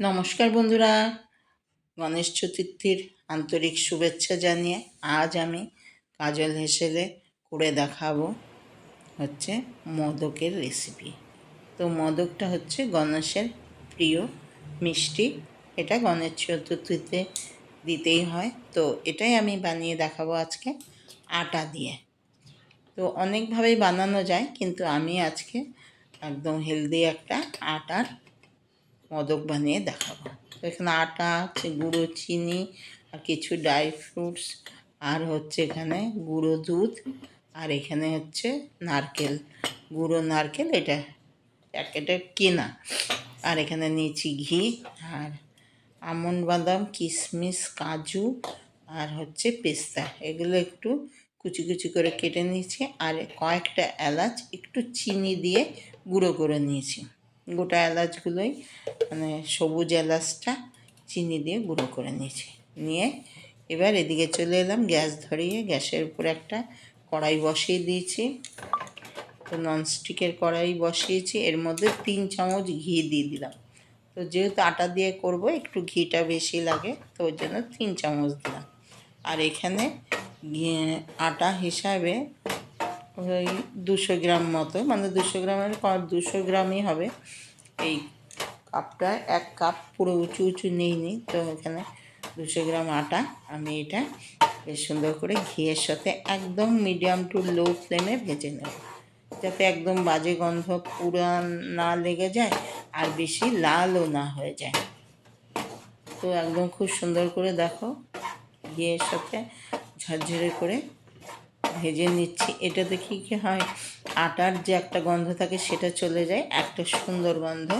নমস্কার বন্ধুরা। গণেশ চতুর্থীর আন্তরিক শুভেচ্ছা জানিয়ে আজ আমি কাজল হেসেলে করে দেখাবো হচ্ছে মোদকের রেসিপি তো মোদকটা হচ্ছে গণেশের প্রিয় মিষ্টি। এটা গণেশ চতুর্থীতে দিতেই হয়। তো এটাই আমি বানিয়ে দেখাবো আজকে আটা দিয়ে। তো অনেকভাবেই বানানো যায়, কিন্তু আমি আজকে একদম হেলদি একটা আটার মোদক বানিয়ে দেখাবো। এখানে আটা আছে, গুঁড়ো চিনি আর কিছু ড্রাই ফ্রুটস আর হচ্ছে এখানে গুঁড়ো দুধ আর এখানে হচ্ছে নারকেল। গুঁড়ো নারকেল এটা প্যাকেটে কেনা। আর এখানে নিয়েছি ঘি আর আমন্ড বাদাম কিশমিশ কাজু আর হচ্ছে পেস্তা। এগুলো একটু কুচি কুচি করে কেটে নিয়েছি আর কয়েকটা এলাচ একটু চিনি দিয়ে গুঁড়ো করে নিয়েছি। গোটা এলাচগুলোই মানে সবুজ এলাচটা চিনি দিয়ে গুঁড়ো করে নিয়েছি। নিয়ে এবার এদিকে চলে এলাম, গ্যাস ধরিয়ে গ্যাসের উপর একটা কড়াই বসিয়ে দিয়েছি। তো ননস্টিকের কড়াই বসিয়েছি, এর মধ্যে তিন চামচ ঘি দিয়ে দিলাম। তো যেহেতু আটা দিয়ে করব, একটু ঘিটা বেশি লাগে, তো ওই জন্য তিন চামচ দিলাম। আর এখানে আটা হিসাবে ওই দুশো গ্রাম মতো মানে দুশো গ্রামের দুশো গ্রামই হবে। এই কাপটা এক কাপ পুরো উঁচু উঁচু নিইনি তো এখানে দুশো গ্রাম আটা। আমি এটা বেশ সুন্দর করে ঘিয়ের সাথে একদম মিডিয়াম টু লো ফ্লেমে ভেজে নেব। যাতে একদম বাজে গন্ধ পুরা না লেগে যায় আর বেশি লালও না হয়ে যায়। তো একদম খুব সুন্দর করে দেখো, ঘিয়ের সাথে ঝরঝরে করে ভেজে নিচ্ছি। এটা দেখি কী হয়, আটার যে একটা গন্ধ থাকে সেটা চলে যায়, একটা সুন্দর গন্ধ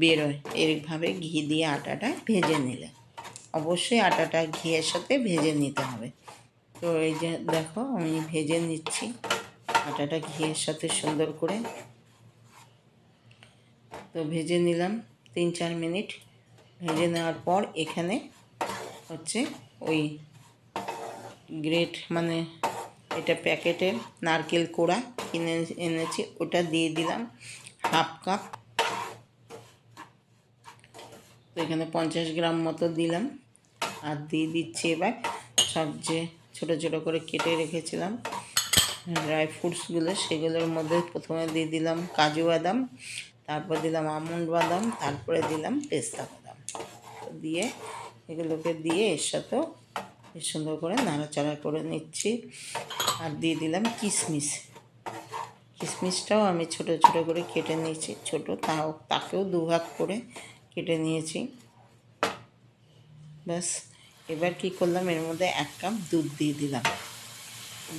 বেরোয়। এইভাবে ঘি দিয়ে আটাটা ভেজে নিলে। অবশ্যই আটাটা ঘিয়ের সাথে ভেজে নিতে হবে। তো এই যে দেখো, আমি ভেজে নিচ্ছি আটাটা ঘিয়ের সাথে সুন্দর করে। তো ভেজে নিলাম তিন চার মিনিট। ভেজে নেওয়ার পর এখানে হচ্ছে ওই গ্রেট মানে এটা প্যাকেটের নারকেল কোড়া কিনে এনেছি, ওটা দিয়ে দিলাম হাফ কাপ। এখানে পঞ্চাশ গ্রাম মতো দিলাম। আর দিয়ে দিচ্ছি এবার সব যে ছোটো ছোটো করে কেটে রেখেছিলাম, ড্রাই ফ্রুটসগুলো, সেগুলোর মধ্যে প্রথমে দিয়ে দিলাম কাজু বাদাম, তারপর দিলাম আমন্ড বাদাম, তারপরে দিলাম পেস্তা বাদাম। দিয়ে এগুলোকে দিয়ে এর সাথেও সুন্দর করে নাড়াচাড়া করে নিচ্ছি। আর দিয়ে দিলাম কিশমিশ কিশমিশটাও আমি ছোট ছোট করে কেটে নিয়েছি। ছোট তাও, তাকেও দুভাগ করে কেটে নিয়েছি। ব্যাস, এবার কি করলাম? এর মধ্যে এক কাপ দুধ দিয়ে দিলাম।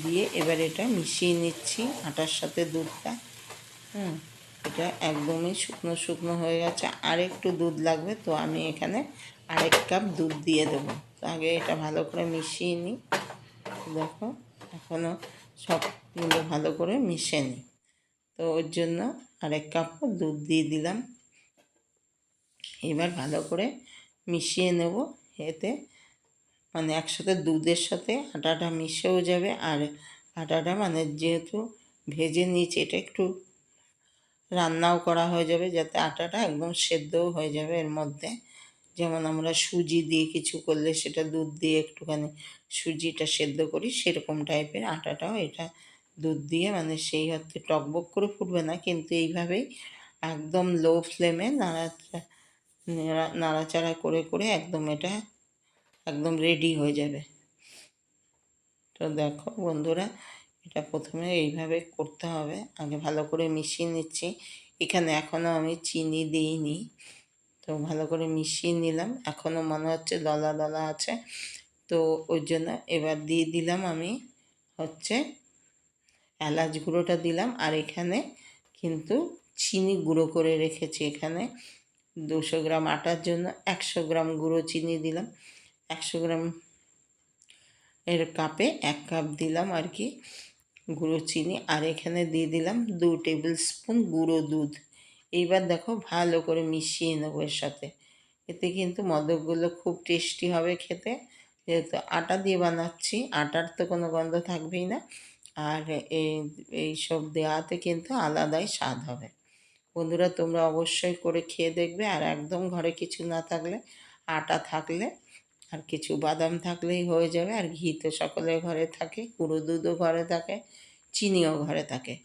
দিয়ে এবার এটা মিশিয়ে নিচ্ছি আটার সাথে দুধটা। হুম, এটা একদমই শুকনো শুকনো হয়ে গেছে। আর একটু দুধ লাগবে তো আমি এখানে আরেক কাপ দুধ দিয়ে দেবো। আগে এটা ভালো করে মিশিয়ে নিই। দেখো। এখনও সবগুলো ভালো করে মিশে নিই তো ওর জন্য আরেক কাপ দুধ দিয়ে দিলাম। এবার ভালো করে মিশিয়ে নেব। এতে মানে একসাথে দুধের সাথে আটাটা মিশেও যাবে। আর আটাটা মানে যেহেতু ভেজে নিয়েছি, এটা একটু রান্নাও করা হয়ে যাবে যাতে আটাটা একদম সেদ্ধও হয়ে যাবে এর মধ্যে। যেমন আমরা সুজি দিয়ে কিছু করলে সেটা দুধ দিয়ে একটুখানি সুজিটা সেদ্ধ করি, সেরকম টাইপের আটাটাও এটা দুধ দিয়ে মানে সেই হচ্ছে টকবক করে ফুটবে না, কিন্তু এইভাবেই একদম লো ফ্লেমে নাড়াচাড়া নাড়াচাড়া করে করে একদম এটা একদম রেডি হয়ে যাবে। তো দেখো বন্ধুরা, এটা প্রথমে এইভাবে করতে হবে। আগে ভালো করে মিশিয়ে নিচ্ছি। এখানে এখনও আমি চিনি দিইনি। তো ভালো করে মিশিয়ে নিলাম। এখনও মনে হচ্ছে দলা দলা আছে। তো ওই জন্য এবার দিয়ে দিলাম আমি হচ্ছে এলাচ গুঁড়োটা দিলাম। আর এখানে কিন্তু চিনি গুঁড়ো করে রেখেছি এখানে। দুশো গ্রাম আটার জন্য একশো গ্রাম গুঁড়ো চিনি দিলাম। একশো গ্রাম এর কাপে এক কাপ দিলাম আর কি গুঁড়ো চিনি। আর এখানে দিয়ে দিলাম দু টেবিল স্পুন গুঁড়ো দুধ। এইবার দেখো ভালো করে মিশিয়ে নেব এর সাথে। এতে কিন্তু মদকগুলো খুব টেস্টি হবে খেতে। যেহেতু আটা দিয়ে বানাচ্ছি, আটার তো কোনো গন্ধ থাকবেই না। আর এই এই সব দেওয়াতে কিন্তু আলাদাই স্বাদ হবে। বন্ধুরা, তোমরা অবশ্যই করে খেয়ে দেখবে। আর একদম ঘরে কিছু না থাকলে, আটা থাকলে, আর কিছু বাদাম থাকলেই হয়ে যাবে। আর ঘি তো সকলের ঘরে থাকে, গুঁড়ো দুধও ঘরে থাকে, চিনিও ঘরে থাকে।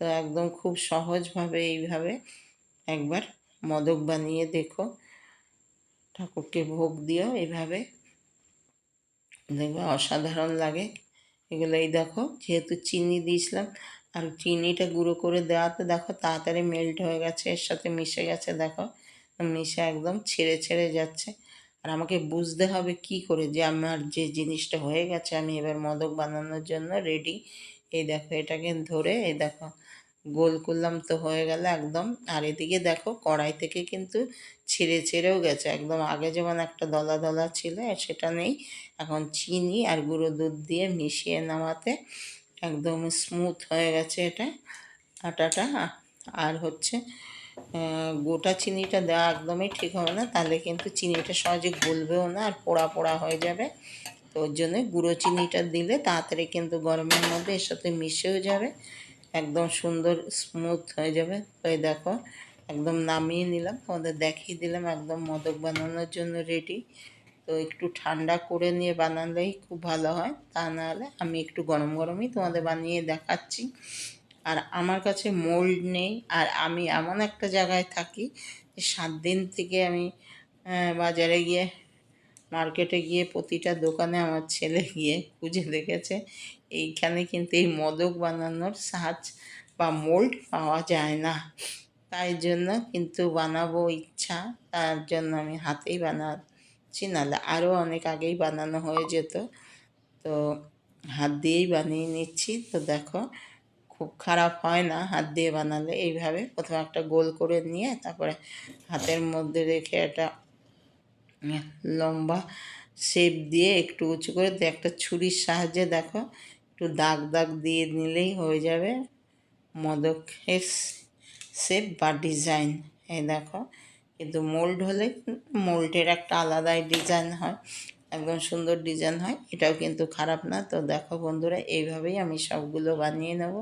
তো একদম খুব সহজভাবে এইভাবে একবার মদক বানিয়ে দেখো। ঠাকুরকে ভোগ দিও এইভাবে দেখবে অসাধারণ লাগে। এগুলো এই দেখো, যেহেতু চিনি দিয়েছিলাম, আর চিনিটা গুঁড়ো করে দেওয়াতে দেখো তাড়াতাড়ি মেল্ট হয়ে গেছে, এর সাথে মিশে গেছে, দেখো। মিশে একদম ছেড়ে ছেড়ে যাচ্ছে। আর আমাকে বুঝতে হবে কি করে যে আমার যে জিনিসটা হয়ে গেছে, আমি এবার মদক বানানোর জন্য রেডি এই দেখো, এটাকে ধরে এই দেখো গোল করলাম তো হয়ে গেল একদম। আর এদিকে দেখো কড়াই থেকে কিন্তু ছিঁড়ে ছেড়েও গেছে। একদম আগে যেমন একটা দলা দলা ছিল সেটা নেই। এখন চিনি আর গুঁড়ো দুধ দিয়ে মিশিয়ে নামাতে একদম স্মুথ হয়ে গেছে এটা আটাটা। আর হচ্ছে গোটা চিনিটা দেওয়া একদমই ঠিক হবে না। তাহলে কিন্তু চিনিটা সহজে গলবেও না আর পোড়া পোড়া হয়ে যাবে। তো ওর জন্য গুঁড়ো চিনিটা দিলে তাড়াতাড়ি কিন্তু গরমের মধ্যে এর সাথে মিশেও যাবে। একদম সুন্দর স্মুথ হয়ে যাবে। তো এই দেখো, একদম নামিয়ে নিলাম। তোমাদের দেখিয়ে দিলাম, একদম মদক বানানোর জন্য রেডি তো একটু ঠান্ডা করে নিয়ে বানালেই খুব ভালো হয়। তা নাহলে আমি একটু গরম গরমই তোমাদের বানিয়ে দেখাচ্ছি। আর আমার কাছে মোল্ড নেই। আর আমি এমন একটা জায়গায় থাকি যে সাত দিন থেকে আমি বাজারে গিয়ে মার্কেটে গিয়ে প্রতিটা দোকানে আমার ছেলে গিয়ে খুঁজে দেখেছে। এইখানে কিন্তু এই মদক বানানোর সাজ বা মোল্ড পাওয়া যায় না। তাই জন্য কিন্তু বানাবো ইচ্ছা, তার জন্য আমি হাতেই বানাচ্ছি। নাহলে আরও অনেক আগেই বানানো হয়ে যেত। তো হাত দিয়েই বানিয়ে নিচ্ছি। তো দেখো, খুব খারাপ হয় না হাত দিয়ে বানালে। এইভাবে প্রথমে একটা গোল করে নিয়ে তারপরে হাতের মধ্যে রেখে একটা লম্বা শেপ দিয়ে একটু উঁচু করে তো একটা ছুরির সাহায্যে দেখো, একটু দাগ দাগ দিয়ে নিলেই হয়ে যাবে মদকের শেপ বা ডিজাইন এই দেখো, কিন্তু মোল্ড হলে মোল্ডের একটা আলাদাই ডিজাইন হয়, একদম সুন্দর ডিজাইন হয়, এটাও কিন্তু খারাপ না। তো দেখো বন্ধুরা, এইভাবেই আমি সবগুলো বানিয়ে নেব।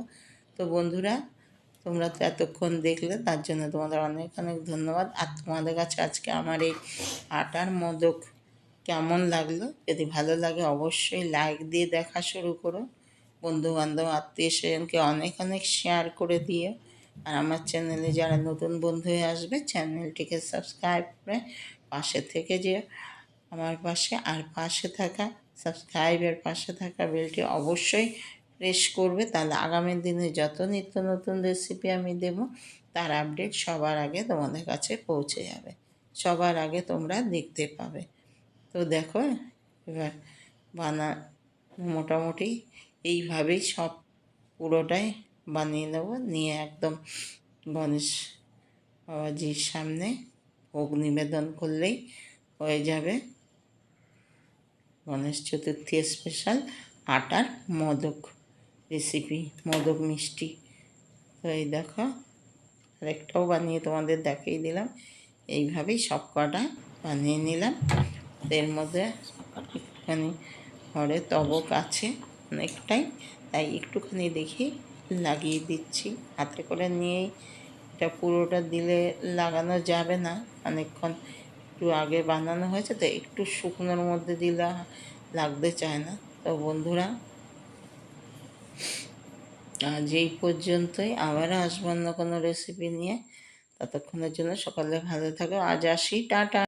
তো বন্ধুরা তোমরা তো এতক্ষণ দেখলে, তার জন্য তোমাদের অনেক অনেক ধন্যবাদ। আর তোমাদের কাছে আজকে আমার এই আটার মদক কেমন লাগল, যদি ভালো লাগে অবশ্যই লাইক দিয়ে দেখা শুরু করো। বন্ধু বান্ধব আত্মীয় স্বজনকে অনেক অনেক শেয়ার করে দিয়ে আর আমার চ্যানেলে যারা নতুন বন্ধু হয়ে আসবে চ্যানেলটিকে সাবস্ক্রাইব করে পাশে থেকে যে আমার পাশে আর পাশে থাকা সাবস্ক্রাইবের পাশে থাকা বেলটি অবশ্যই প্রেস করবে, তাহলে আগামী দিনে যত নিত্য নতুন রেসিপি আমি দেব, তার আপডেট সবার আগে তোমাদের কাছে পৌঁছে যাবে। সবার আগে তোমরা দেখতে পাবে। তো দেখো, এবার বানা, মোটামুটি এইভাবেই সব পুরোটাই বানিয়ে নেব। নিয়ে একদম গণেশ বাবাজির সামনে ভোগ নিবেদন করলেই হয়ে যাবে। গণেশ চতুর্থী স্পেশাল আটার মোদক। রেসিপি মোদক মিষ্টি। তো এই দেখো, আরেকটাও বানিয়ে তোমাদের দেখিয়ে দিলাম। এইভাবেই সব কটা বানিয়ে নিলাম। এর মধ্যে একটুখানি ঘরে তবক আছে অনেকটাই, তাই একটুখানি দেখি লাগিয়ে দিচ্ছি। হাতে করে নিয়েই এটা পুরোটা দিলে লাগানো যাবে না। অনেকক্ষণ একটু আগে বানানো হয়েছে, তো একটু শুকনোর মধ্যে দিলে লাগতে চায় না। তো বন্ধুরা আজ এই পর্যন্তই। আবারও আসব অন্য কোনো রেসিপি নিয়ে। ততক্ষণের জন্য সকালে ভালো থাকো। আজ আসি। টাটা।